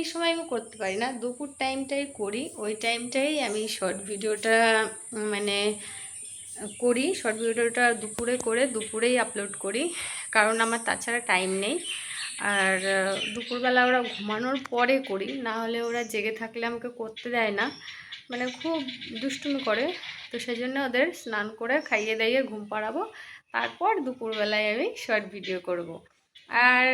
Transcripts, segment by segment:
এমনি সময় আমি করতে পারি না। দুপুর টাইমটাই করি, ওই টাইমটাই আমি শর্ট ভিডিওটা মানে করি। শর্ট ভিডিওটা দুপুরে করে, দুপুরেই আপলোড করি। কারণ আমার তাছাড়া টাইম নেই। আর, দুপুরবেলা ওরা ঘুমানোর পরে করি। না হলে ওরা জেগে থাকলে আমাকে করতে দেয় না। মানে খুব দুষ্টুমি করে। তো সেই জন্য ওদের স্নান করে খাইয়ে দাইয়ে ঘুম পাড়াবো। তারপর দুপুরবেলায় আমি শর্ট ভিডিও করব। আর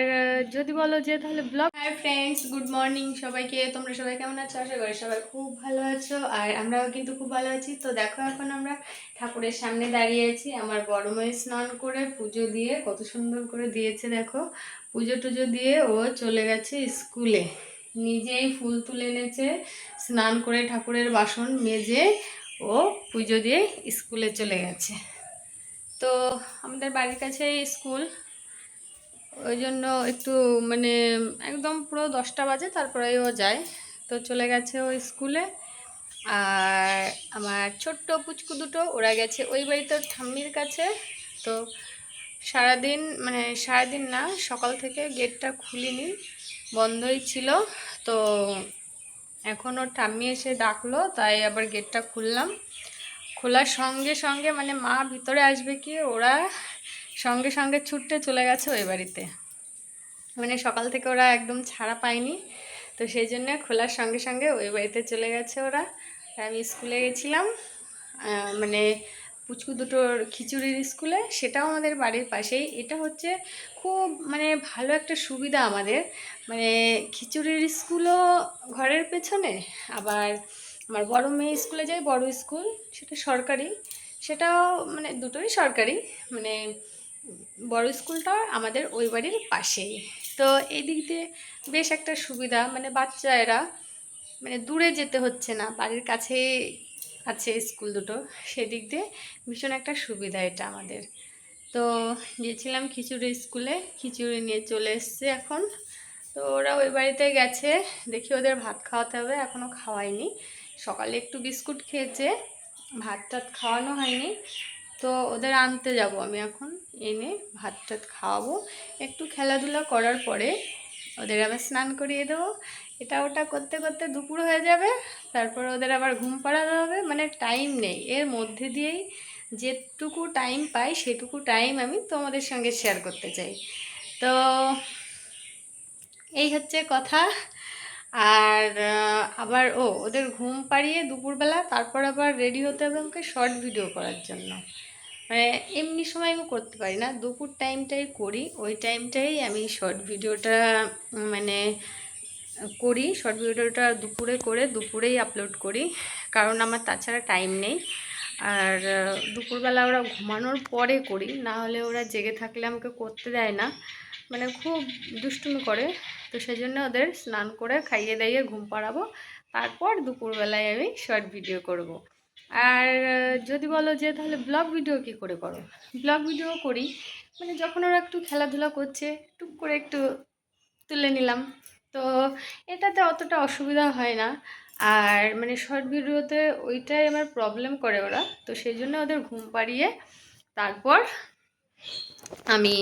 যদি বলো যে তাহলে vlog hi friends good morning সবাইকে। তোমরা সবাই কেমন আছো? আশা করি সবাই খুব ভালো আছো। আর আমরাও কিন্তু খুব ভালো আছি। তো দেখো এখন আমরা ঠাকুরের সামনে দাঁড়িয়ে আছি। আমার বড় মেয়ে স্নান করে পুজো দিয়ে কত সুন্দর করে দিয়েছে, দেখো। পুজো টুজো দিয়ে ও চলে গেছে স্কুলে। নিজেই ফুল তুলে এনেছে, স্নান করে ঠাকুরের বাসন মেজে ও পুজো দিয়ে স্কুলে চলে গেছে। তো আমাদের বাড়ির কাছে স্কুল। ওই জন্য একটু মানে একদম পুরো দশটা বাজে তারপরে ও যায়। তো চলে গেছে ও স্কুলে। আর আমার ছোট্ট পুচকু দুটো, ওরা গেছে ওই বাড়িতে ঠাম্মির কাছে। তো সারাদিন মানে সারাদিন না, সকাল থেকে গেটটা খুলিনি, বন্ধই ছিল। তো এখন ওর ঠাম্মি এসে ডাকলো, তাই আবার গেটটা খুললাম। খোলার সঙ্গে সঙ্গে মানে মা ভিতরে আসবে কি, ওরা সঙ্গে সঙ্গে ছুটতে চলে গেছে ওই বাড়িতে। মানে সকাল থেকে ওরা একদম ছাড়া পায়নি, তো সেই জন্য খোলার সঙ্গে সঙ্গে ওই বাড়িতে চলে গেছে ওরা। আমি স্কুলে গেছিলাম মানে পুচকু দুটোর খিচুড়ির স্কুলে, সেটাও আমাদের বাড়ির পাশেই। এটা হচ্ছে খুব মানে ভালো একটা সুবিধা আমাদের। মানে খিচুড়ির স্কুলও ঘরের পেছনে, আবার আমার বড় মেয়ে স্কুলে যায়, বড় স্কুল, সেটা সরকারি। সেটাও মানে দুটোই সরকারি। মানে বড় স্কুলটা আমাদের ওই বাড়ির পাশেই। তো এই দিক দিয়ে বেশ একটা সুবিধা মানে বাচ্চারা মানে দূরে যেতে হচ্ছে না, বাড়ির কাছে আছে স্কুল দুটো। সেদিক দিয়ে ভীষণ একটা সুবিধা এটা আমাদের। তো গিয়েছিলাম খিচুড়ি স্কুলে, খিচুড়ি নিয়ে চলে এসছে এখন। তো ওরা ওই বাড়িতে গেছে, দেখি ওদের ভাত খাওয়াতে হবে, এখনও খাওয়াইনি সকালে একটু বিস্কুট খেয়েছে, ভাত টাত খাওয়ানো হয়নি। তো ওদের আনতে যাব আমি এখন। এনে ভাত টাত খাওয়াবো। একটু খেলাধুলা করার পরে ওদের আবার স্নান করিয়ে দেবো। এটা ওটা করতে করতে দুপুর হয়ে যাবে, তারপর ওদের আবার ঘুম পাড়াতে হবে। মানে টাইম নেই। এর মধ্যে দিয়েই যেটুকু টাইম পাই, সেটুকু টাইম আমি তোমাদের সঙ্গে শেয়ার করতে চাই। তো এই হচ্ছে কথা। আর আবার, ও, ওদের ঘুম পাড়িয়ে দুপুরবেলা, তারপর আবার রেডি হতে হবে আমাকে শর্ট ভিডিও করার জন্য। মানে এমনি সময় আমি করতে পারি না। দুপুর টাইমটাই করি, ওই টাইমটাই আমি শর্ট ভিডিওটা মানে করি। শর্ট ভিডিওটা দুপুরে করে, দুপুরেই আপলোড করি। কারণ আমার তাছাড়া টাইম নেই। আর, দুপুরবেলা ওরা ঘুমানোর পরে করি। না হলে ওরা জেগে থাকলে আমাকে করতে দেয় না। মানে খুব দুষ্টুমি করে। তো সেই জন্য ওদের স্নান করে, খাইয়ে দাইয়ে ঘুম পাড়াবো। তারপর দুপুরবেলায় আমি শর্ট ভিডিও করব। আর যদি বলো যে তাহলে ব্লগ ভিডিও কি করে করো? ব্লগ ভিডিও করি। মানে যখন ওরা একটু খেলাধুলা করছে, টুক করে একটু তুলে নিলাম। তো এটাতে অতটা অসুবিধা হয় না। আর মানে শর্ট ভিডিওতে ওইটাই আমার প্রবলেম করে ওরা। তো সেই জন্য ওদের ঘুম পাড়িয়ে তারপর আমি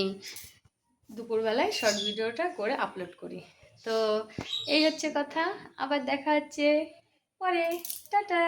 দুপুরবেলায় শর্ট ভিডিওটা করে আপলোড করি। তো এই হচ্ছে কথা। আবার দেখা হচ্ছে পরে। টাটা!